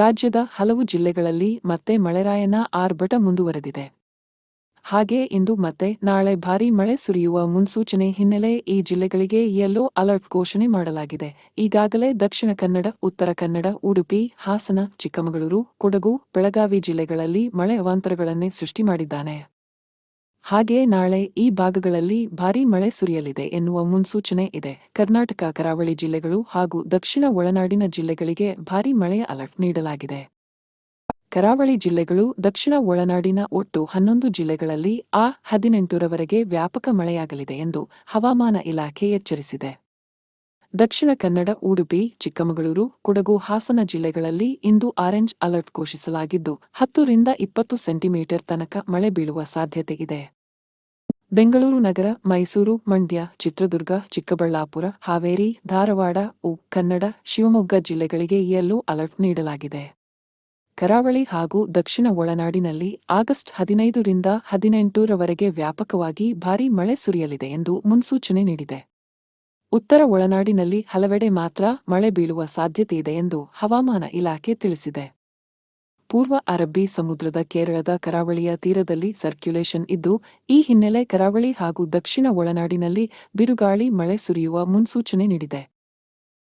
ರಾಜ್ಯದ ಹಲವು ಜಿಲ್ಲೆಗಳಲ್ಲಿ ಮತ್ತೆ ಮಳೆರಾಯನ ಆರ್ಭಟ ಮುಂದುವರೆದಿದೆ. ಹಾಗೆ ಇಂದು ಮತ್ತೆ ನಾಳೆ ಭಾರೀ ಮಳೆ ಸುರಿಯುವ ಮುನ್ಸೂಚನೆ ಹಿನ್ನೆಲೆ ಈ ಜಿಲ್ಲೆಗಳಿಗೆ ಯೆಲ್ಲೋ ಅಲರ್ಟ್ ಘೋಷಣೆ ಮಾಡಲಾಗಿದೆ. ಈಗಾಗಲೇ ದಕ್ಷಿಣ ಕನ್ನಡ, ಉತ್ತರ ಕನ್ನಡ, ಉಡುಪಿ, ಹಾಸನ, ಚಿಕ್ಕಮಗಳೂರು, ಕೊಡಗು, ಬೆಳಗಾವಿ ಜಿಲ್ಲೆಗಳಲ್ಲಿ ಮಳೆ ಅವಾಂತರಗಳನ್ನೇ ಸೃಷ್ಟಿ ಮಾಡಿದ್ದಾನೆ. ಹಾಗೆಯೇ ನಾಳೆ ಈ ಭಾಗಗಳಲ್ಲಿ ಭಾರೀ ಮಳೆ ಸುರಿಯಲಿದೆ ಎನ್ನುವ ಮುನ್ಸೂಚನೆ ಇದೆ. ಕರ್ನಾಟಕ, ಕರಾವಳಿ ಜಿಲ್ಲೆಗಳು ಹಾಗೂ ದಕ್ಷಿಣ ಒಳನಾಡಿನ ಜಿಲ್ಲೆಗಳಿಗೆ ಭಾರೀ ಮಳೆಯ ಅಲರ್ಟ್ ನೀಡಲಾಗಿದೆ. ಕರಾವಳಿ ಜಿಲ್ಲೆಗಳು, ದಕ್ಷಿಣ ಒಳನಾಡಿನ ಒಟ್ಟು ಹನ್ನೊಂದು ಜಿಲ್ಲೆಗಳಲ್ಲಿ ಆ ಹದಿನೆಂಟರವರೆಗೆ ವ್ಯಾಪಕ ಮಳೆಯಾಗಲಿದೆ ಎಂದು ಹವಾಮಾನ ಇಲಾಖೆ ಎಚ್ಚರಿಸಿದೆ. ದಕ್ಷಿಣ ಕನ್ನಡ, ಉಡುಪಿ, ಚಿಕ್ಕಮಗಳೂರು, ಕೊಡಗು, ಹಾಸನ ಜಿಲ್ಲೆಗಳಲ್ಲಿ ಇಂದು ಆರೆಂಜ್ ಅಲರ್ಟ್ ಘೋಷಿಸಲಾಗಿದ್ದು, ಹತ್ತರಿಂದ ಇಪ್ಪತ್ತು ಸೆಂಟಿಮೀಟರ್ ತನಕ ಮಳೆ ಬೀಳುವ ಸಾಧ್ಯತೆ ಇದೆ. ಬೆಂಗಳೂರು ನಗರ, ಮೈಸೂರು, ಮಂಡ್ಯ, ಚಿತ್ರದುರ್ಗ, ಚಿಕ್ಕಬಳ್ಳಾಪುರ, ಹಾವೇರಿ, ಧಾರವಾಡ, ಉ, ಕನ್ನಡ, ಶಿವಮೊಗ್ಗ ಜಿಲ್ಲೆಗಳಿಗೆ ಯೆಲ್ಲೋ ಅಲರ್ಟ್ ನೀಡಲಾಗಿದೆ. ಕರಾವಳಿ ಹಾಗೂ ದಕ್ಷಿಣ ಒಳನಾಡಿನಲ್ಲಿ ಆಗಸ್ಟ್ ಹದಿನೈದರಿಂದ ಹದಿನೆಂಟರವರೆಗೆ ವ್ಯಾಪಕವಾಗಿ ಭಾರೀ ಮಳೆ ಸುರಿಯಲಿದೆ ಎಂದು ಮುನ್ಸೂಚನೆ ನೀಡಿದೆ. ಉತ್ತರ ಒಳನಾಡಿನಲ್ಲಿ ಹಲವೆಡೆ ಮಾತ್ರ ಮಳೆ ಬೀಳುವ ಸಾಧ್ಯತೆಯಿದೆ ಎಂದು ಹವಾಮಾನ ಇಲಾಖೆ ತಿಳಿಸಿದೆ. ಪೂರ್ವ ಅರಬ್ಬಿ ಸಮುದ್ರದ ಕೇರಳದ ಕರಾವಳಿಯ ತೀರದಲ್ಲಿ ಸರ್ಕ್ಯುಲೇಷನ್ ಇದ್ದು, ಈ ಹಿನ್ನೆಲೆ ಕರಾವಳಿ ಹಾಗೂ ದಕ್ಷಿಣ ಒಳನಾಡಿನಲ್ಲಿ ಬಿರುಗಾಳಿ ಮಳೆ ಸುರಿಯುವ ಮುನ್ಸೂಚನೆ ನೀಡಿದೆ.